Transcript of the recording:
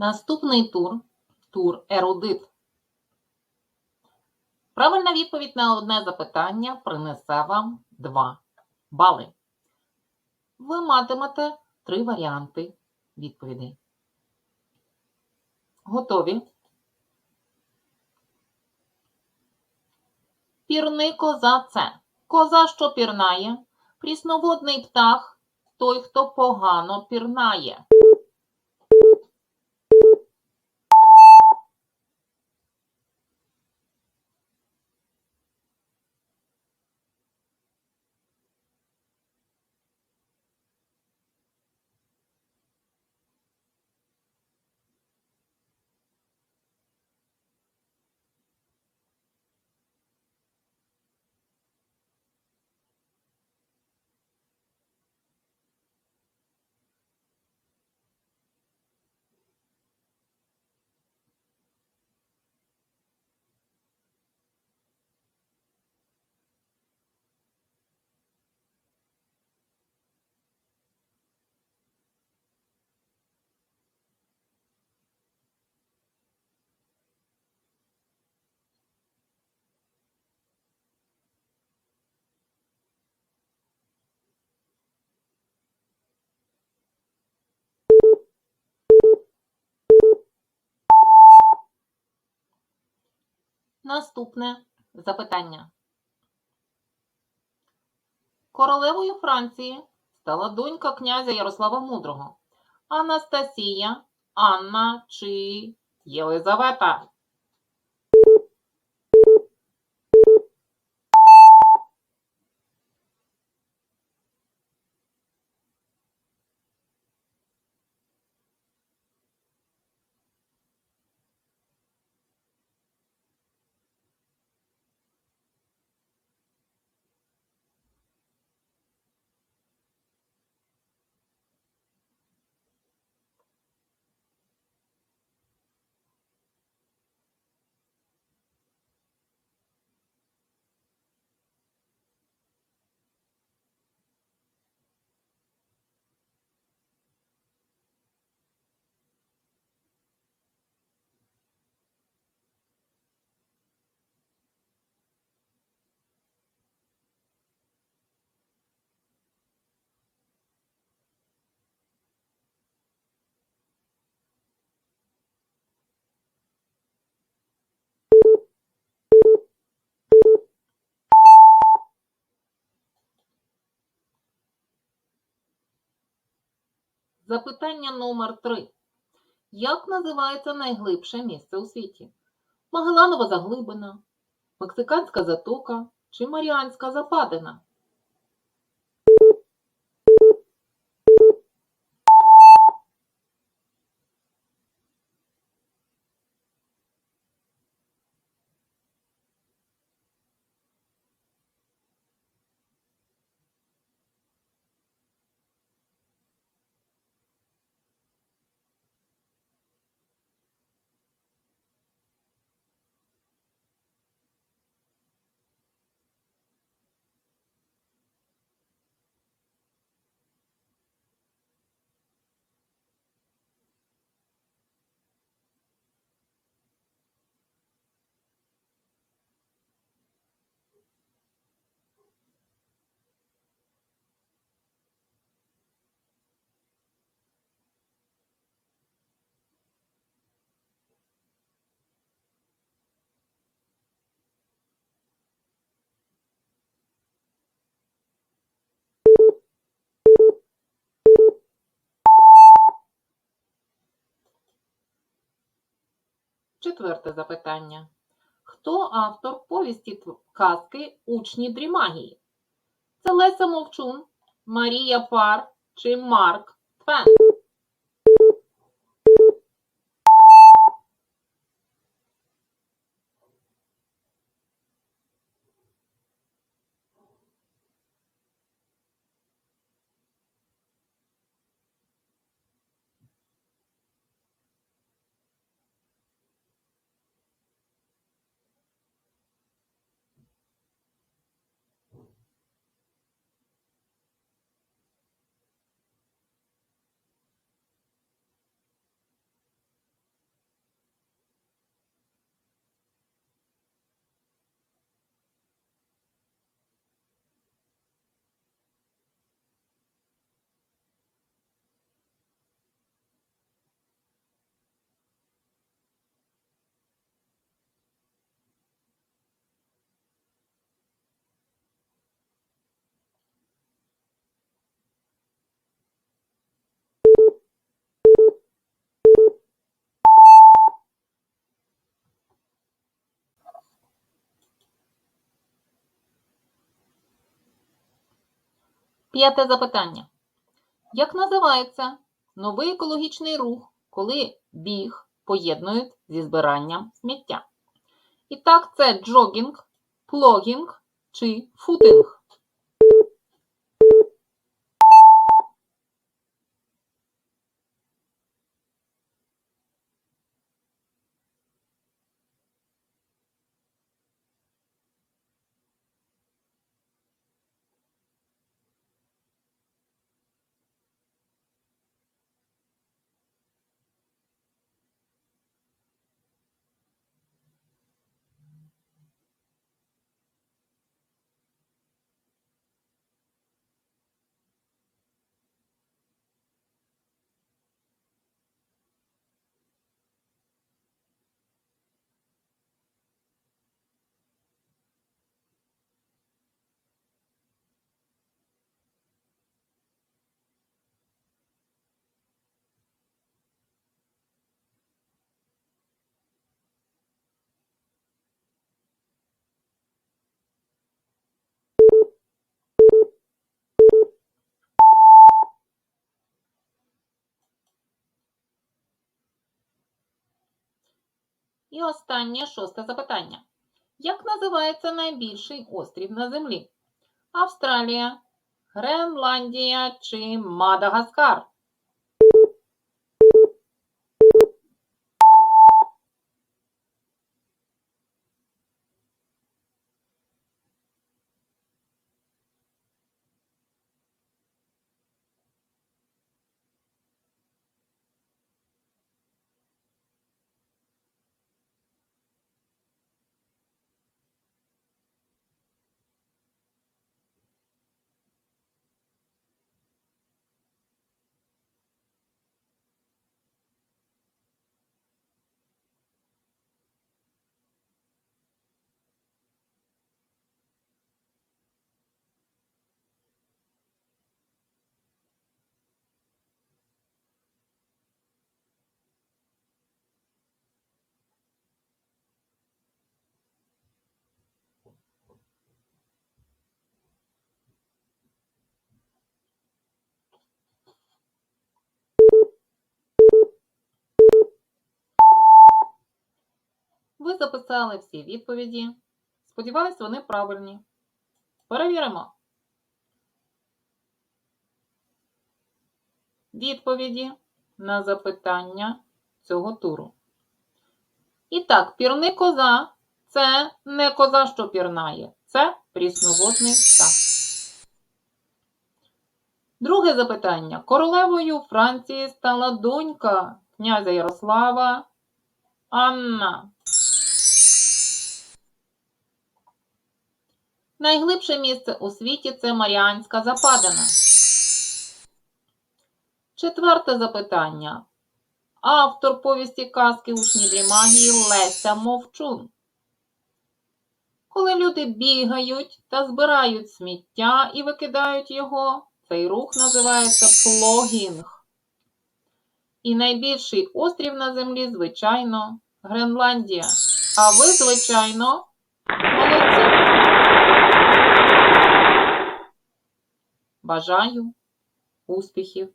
Наступний тур тур ерудит. Правильна відповідь на одне запитання принесе вам 2 бали. Ви матимете три варіанти відповідей. Готові? Пірни коза це. Коза, що пірнає, прісноводний птах, той, хто погано пірнає. Наступне запитання. Королевою Франції стала донька князя Ярослава Мудрого. Анастасія, Анна чи Єлизавета? Запитання номер 3. Як називається найглибше місце у світі? Магеланова заглибина, Мексиканська затока чи Маріанська западина? Четверте запитання. Хто автор повісті казки Учні Дрімагії? Це Леся Мовчун, Марія Пар чи Марк Твен? П'яте запитання. Як називається новий екологічний рух, коли біг поєднують зі збиранням сміття? І так, це джогінг, плогінг чи футинг. І останнє шосте запитання. Як називається найбільший острів на землі? Австралія, Гренландія чи Мадагаскар? Записали всі відповіді. Сподіваюсь, вони правильні. Перевіримо. Відповіді на запитання цього туру. І так, пірни коза це не коза, що пірнає, це прісноводний птах. Друге запитання. Королевою Франції стала донька князя Ярослава Анна. Найглибше місце у світі це Маріанська Западина. Четверте запитання. Автор повісті казки Учні дрімагії Леся Мовчун. Коли люди бігають та збирають сміття і викидають його, цей рух називається плогінг. І найбільший острів на землі, звичайно, Гренландія. А ви, звичайно, молодці. Бажаю успіхів!